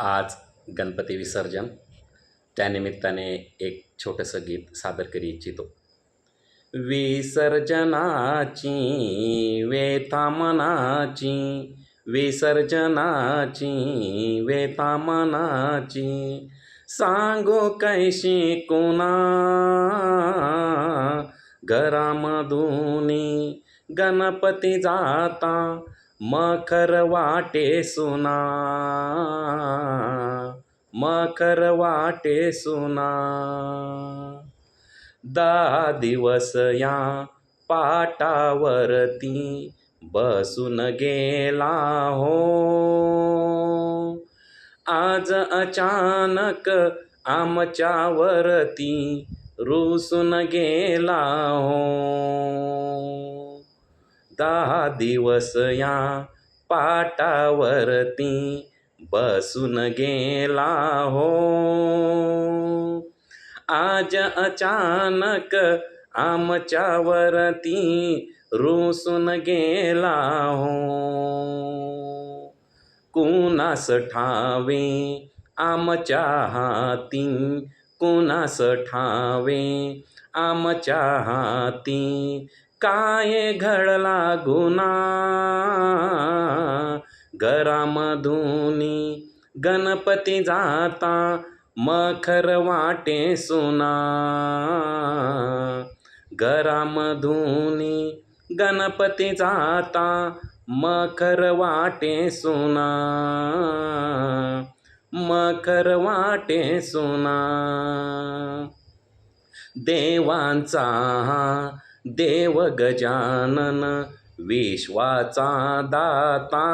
आज गणपती विसर्जन. त्यानिमित्ताने एक छोटंसं गीत सादर करी इच्छितो. विसर्जनाची वेतामनाची विसर्जनाची वेतामनाची सांगो कैशी कुणा? घरामधुनी गणपती जाता मखर वाटे सुना मखर वाटे सुना। दहा दिवस या पाटावरती बसून गेला हो आज अचानक आमच्यावरती रुसून गेला हो। दहा दिवस या पाटावरती बसून गेला हो. आज अचानक आमच्यावरती रुसून गेला हो. कुणास ठावे आमच्या हाती कुणास ठावे आमच्या हाती काय घडला गुन्हा घरामधुनी गणपती जाता मखर वाटे सुना. घरामधुनी गणपती जाता मखर वाटे सुना. मखर वाटे सुना. देवांचा देव गजानन विश्वाचा दाता.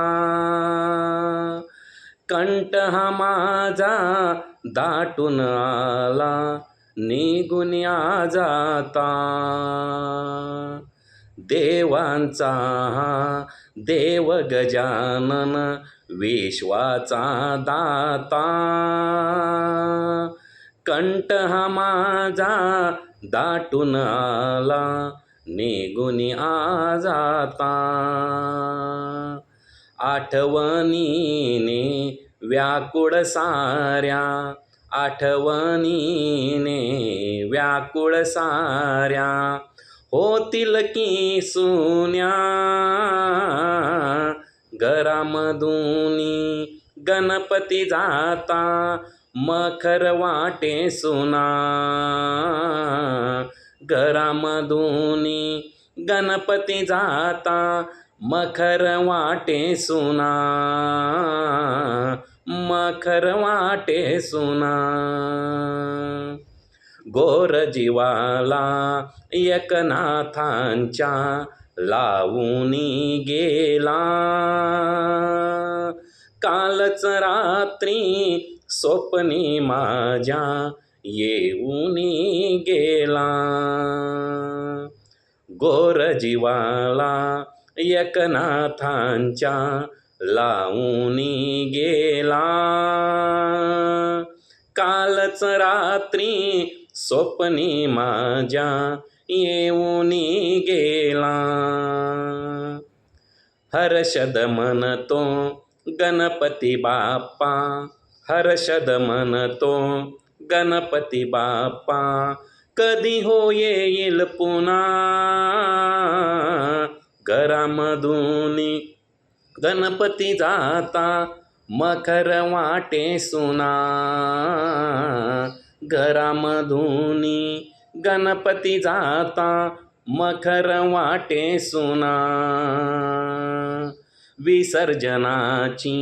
कंठ हा माझा दाटून आला निघून जाता. देवांचा देव गजानन विश्वाचा दाता. कंठ हा माझा दाटून आला निघून आ जाता आठवणीने व्याकुळ साऱ्या. आठवणीने व्याकुळ साऱ्या. होतील की सुन्या. घरामधूनी गणपती जाता. मखर वाटे सुना. घरामधूनी गणपती जाता मखर वाटे सुना. मखर वाटे सुना. गोर जीवाला एकनाथांच्या लावूनी गेला. कालच रात्री स्वप्नी माझ्या येऊनी गेला. गोरजीवाला एकनाथांच्या लावूनी गेला. कालच रात्री स्वप्नी माझ्या येऊनी गेला. हर्षद म्हणतो गणपती बाप्पा हर्षद म्हणतो गणपती बाप्पा कधी हो येईल पुन्हा? घरामधून गणपती जाता मखर वाटे सुना. घरामधून गणपती जाता मखर वाटे सुना. विसर्जनाची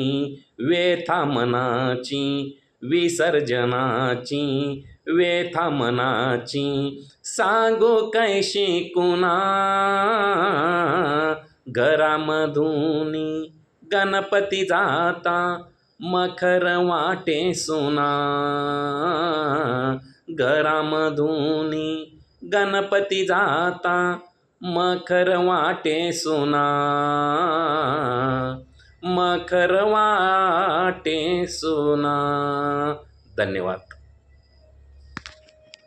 व्यथा मनाची विसर्जनाची वेथा मनाची सांगो कैशी कुणा? घरामधूनी गणपती जाता मखर वाटे सुना. घरामधूनी गणपती जाता मखर वाटे सुना. मखर वा वाटे सोना। धन्यवाद।